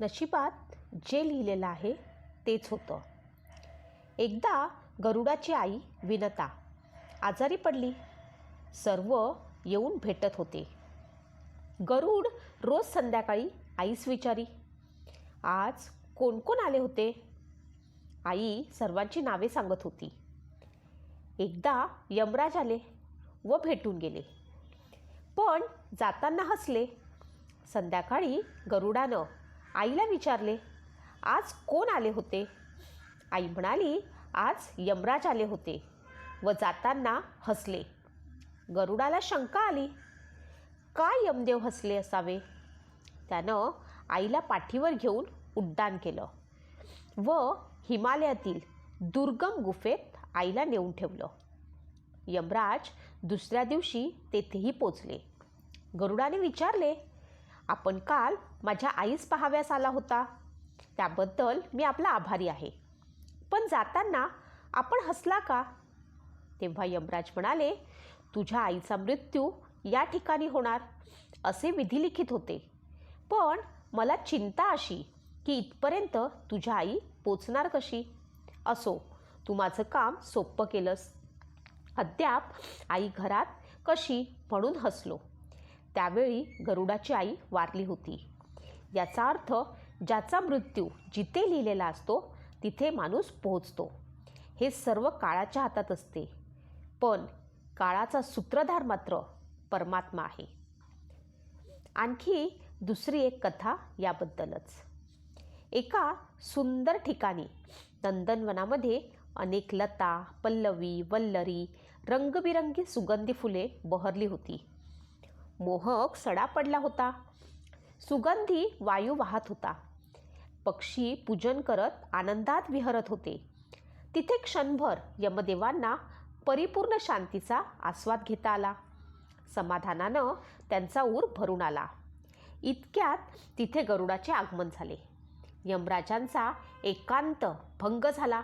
नशिबात जे लिहिलेलं आहे तेच होतं. एकदा गरुडाची आई विनता आजारी पडली. सर्व येऊन भेटत होते. गरुड रोज संध्याकाळी आईस विचारी आज कोण कोण आले होते? आई सर्वांची नावे सांगत होती. एकदा यमराज आले व भेटून गेले. पण जाताना हसले. संध्याकाळी गरुडानं आईला विचारले आज कोण आले होते? आई म्हणाली आज यमराज आले होते. व जाताना हसले. गरुडाला शंका आली काय यमदेव हसले असावे? त्यानं आईला पाठीवर घेऊन उड्डाण केलं व हिमालयातील दुर्गम गुफेत आईला नेऊन ठेवलं. यमराज दुसऱ्या दिवशी तेथेही पोचले. गरुडाने विचारले आपण काल माझ्या आईस पहाव्यास आला होता. त्याबद्दल मी आपला आभारी आहे. पण जाताना आपण हसला का? तेव्हा यमराज म्हणाले तुझ्या आईचा मृत्यू या ठिकाणी होणार असे विधिलिखित होते. पण मला चिंता अशी की इथपर्यंत तुझ्या आई पोचणार कशी? असो तू माझं काम सोपं केलंस. अद्याप आई घरात कशी? म्हणून हसलो. त्यावेळी गरुडाची आई वारली होती. याचा अर्थ ज्याचा मृत्यू जिथे लिहिलेला असतो तिथे माणूस पोहोचतो. हे सर्व काळाच्या हातात असते. पण काळाचा सूत्रधार मात्र परमात्मा आहे. आणखी दुसरी एक कथा याबद्दलच. एका सुंदर ठिकाणी नंदनवनामध्ये अनेक लता पल्लवी वल्लरी रंगबिरंगी सुगंधी फुले बहरली होती. मोहक सडा पडला होता. सुगंधी वायू वाहत होता. पक्षी पूजन करत आनंदात विहरत होते. तिथे क्षणभर यमदेवांना परिपूर्ण शांतीचा आस्वाद घेता आला. समाधानानं त्यांचा ऊर भरून आला. इतक्यात तिथे गरुडाचे आगमन झाले. यमराजांचा एकांत भंग झाला.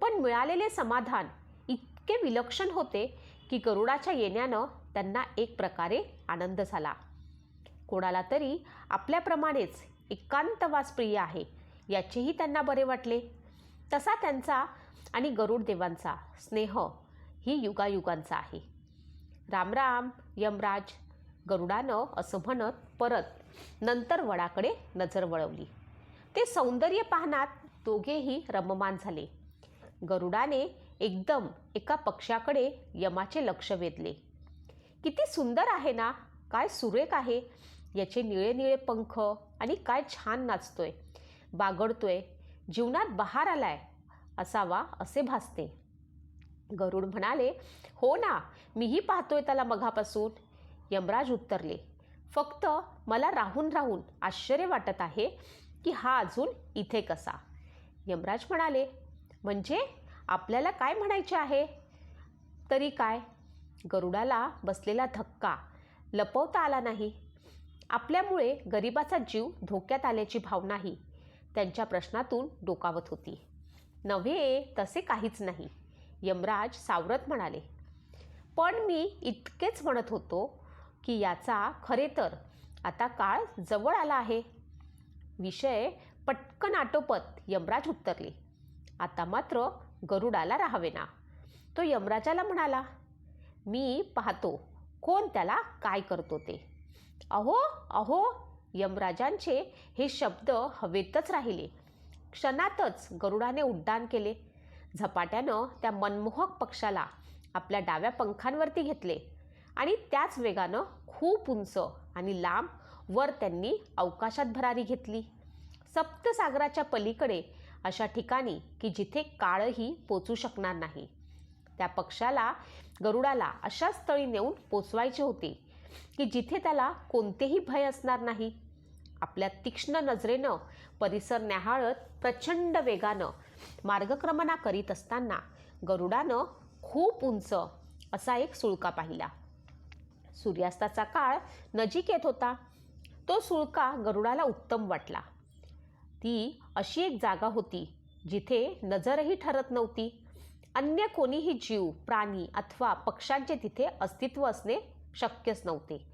पण मिळालेले समाधान इतके विलक्षण होते की गरुडाच्या येण्यानं त्यांना एक प्रकारे आनंद झाला. कोणाला तरी आपल्याप्रमाणेच एकांतवास प्रिय आहे याचेही त्यांना बरे वाटले. तसा त्यांचा आणि गरुड देवांचा स्नेह ही युगायुगांचा आहे. रामराम यमराज गरुडानं असं म्हणत परत नंतर वडाकडे नजर वळवली. ते सौंदर्य पाहण्यात दोघेही रममान झाले. गरुडाने एकदम एका पक्षाकडे यमाचे लक्ष वेधले. किती सुंदर आहे ना? काय सुरेख आहे. याचे निळे निळे पंख आणि काय छान नाचतोय. बागडतोय. जीवनात बहार आलाय असावा असे भासते. गरुड म्हणाले हो ना मीही पाहतोय त्याला मघापासून. यमराज उत्तरले फक्त मला राहून राहून आश्चर्य वाटत आहे की हा अजून इथे कसा? यमराज म्हणाले म्हणजे आपल्याला काय म्हणायचे आहे? तरी काय? गरुडाला बसलेला धक्का लपवता आला नाही. आपल्यामुळे गरिबाचा जीव धोक्यात आल्याची भावनाही त्यांच्या प्रश्नातून डोकावत होती. नव्हे तसे काहीच नाही यमराज सावरत म्हणाले. पण मी इतकेच म्हणत होतो की याचा खरे तर आता काळ जवळ आला आहे. विषय पटकन आटोपत यमराज उत्तरले. आता मात्र गरुडाला राहावे ना तो यमराजाला म्हणाला मी पाहतो कोण त्याला काय करतो ते? अहो अहो यमराजांचे हे शब्द हवेतच राहिले. क्षणातच गरुडाने उड्डाण केले. झपाट्यानं त्या मनमोहक पक्षाला आपल्या डाव्या पंखांवरती घेतले आणि त्याच वेगानं खूप उंच आणि लांब वर त्यांनी अवकाशात भरारी घेतली. सप्तसागराच्या पलीकडे अशा ठिकाणी की जिथे काळही पोचू शकणार नाही. त्या पक्षाला गरुडाला अशा स्थळी नेऊन पोचवायचे होते की जिथे त्याला कोणतेही भय असणार नाही. आपल्या तीक्ष्ण नजरेनं परिसर न्याहाळत प्रचंड वेगानं मार्गक्रमणा करीत असताना गरुडानं खूप उंच असा एक सुळका पाहिला. सूर्यास्ताचा काळ नजीक येत होता. तो सुळका गरुडाला उत्तम वाटला. ती अशी एक जागा होती जिथे नजरही ठरत नव्हती. अन्य कोणीही जीव प्राणी अथवा पक्ष्यांचे तिथे अस्तित्व असणे शक्यच नव्हते.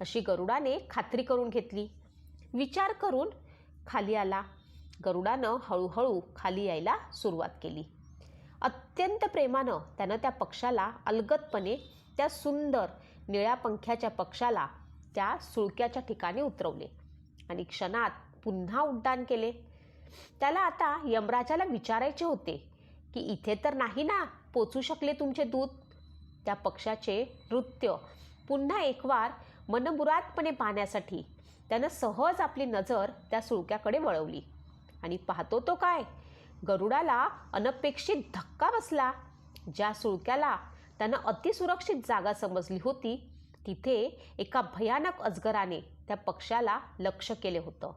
अशी गरुडाने खात्री करून घेतली. विचार करून खाली आला. गरुडानं हळूहळू खाली यायला सुरुवात केली. अत्यंत प्रेमानं त्यानं त्या पक्षाला अलगदपणे त्या सुंदर निळ्या पंख्याच्या पक्षाला त्या सुळक्याच्या ठिकाणी उतरवले आणि क्षणात पुन्हा उड्डाण केले. त्याला आता यमराजाला विचारायचे होते की इथे तर नाही ना पोचू शकले तुमचे दूत? त्या पक्षाचे नृत्य पुन्हा एकवार मनमुरादपणे पाहण्यासाठी त्यानं सहज आपली नजर त्या सुळक्याकडे वळवली. आणि पाहतो तो काय? गरुडाला अनपेक्षित धक्का बसला. ज्या सुळक्याला त्यानं अतिसुरक्षित जागा समजली होती तिथे एका भयानक अजगराने त्या पक्षाला लक्ष केले होतं.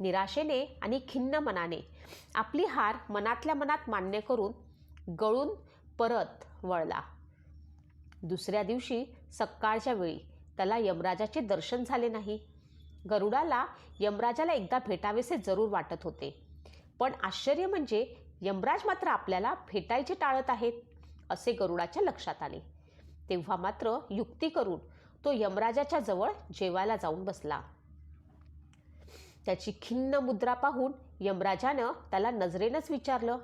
निराशेने आणि खिन्न मनाने. आपली हार मनातल्या मनात मान्य करून गळून परत वळला. दुसऱ्या दिवशी सकाळच्या वेळी त्याला यमराजाचे दर्शन झाले नाही. गरुडाला यमराजाला एकदा भेटावेसे जरूर वाटत होते. पण आश्चर्य म्हणजे यमराज मात्र आपल्याला भेटायचे टाळत आहेत असे गरुडाच्या लक्षात आले. तेव्हा मात्र युक्ती करून तो यमराजाच्या जवळ जेवायला जाऊन बसला. त्याची खिन्न मुद्रा पाहून यमराजानं त्याला नजरेनंच विचारलं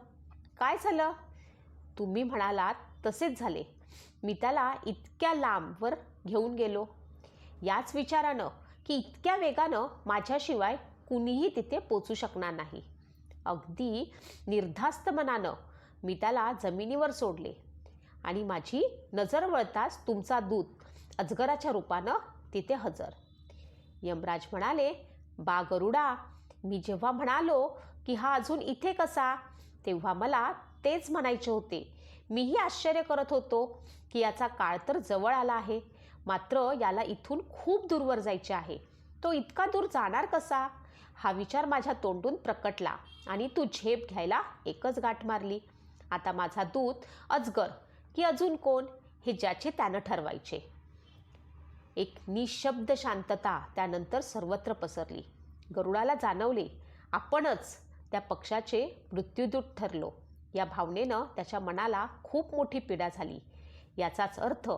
काय झालं? तुम्ही म्हणालात तसेच झाले. मी त्याला इतक्या लांबवर घेऊन गेलो. याच विचारानं की इतक्या वेगानं माझ्याशिवाय कुणीही तिथे पोचू शकणार नाही. अगदी निर्धास्त मनानं मी त्याला जमिनीवर सोडले. आणि माझी नजर वळताच तुमचा दूत अजगराच्या रूपानं तिथे हजर. यमराज म्हणाले बा गरुडा मी जेव्हा म्हणालो की हा अजून इथे कसा? तेव्हा मला तेच म्हणायचे होते. मीही आश्चर्य करत होतो की याचा काळ तर जवळ आला आहे. मात्र याला इथून खूप दूरवर जायचे आहे. तो इतका दूर जाणार कसा? हा विचार माझ्या तोंडून प्रकटला आणि तू झेप घ्यायला एकच गाठ मारली. आता माझा दूत अजगर की अजून कोण? हे ज्याचे त्यानं ठरवायचे. एक निशब्द शांतता त्यानंतर सर्वत्र पसरली. गरुडाला जाणवले आपणच त्या पक्षाचे मृत्यूदूत ठरलो. या भावनेनं त्याच्या मनाला खूप मोठी पीडा झाली. याचाच अर्थ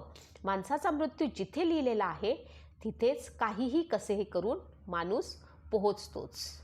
माणसाचा मृत्यू जिथे लिहिलेला आहे तिथेच काहीही कसेही करून माणूस पोहोचतोच.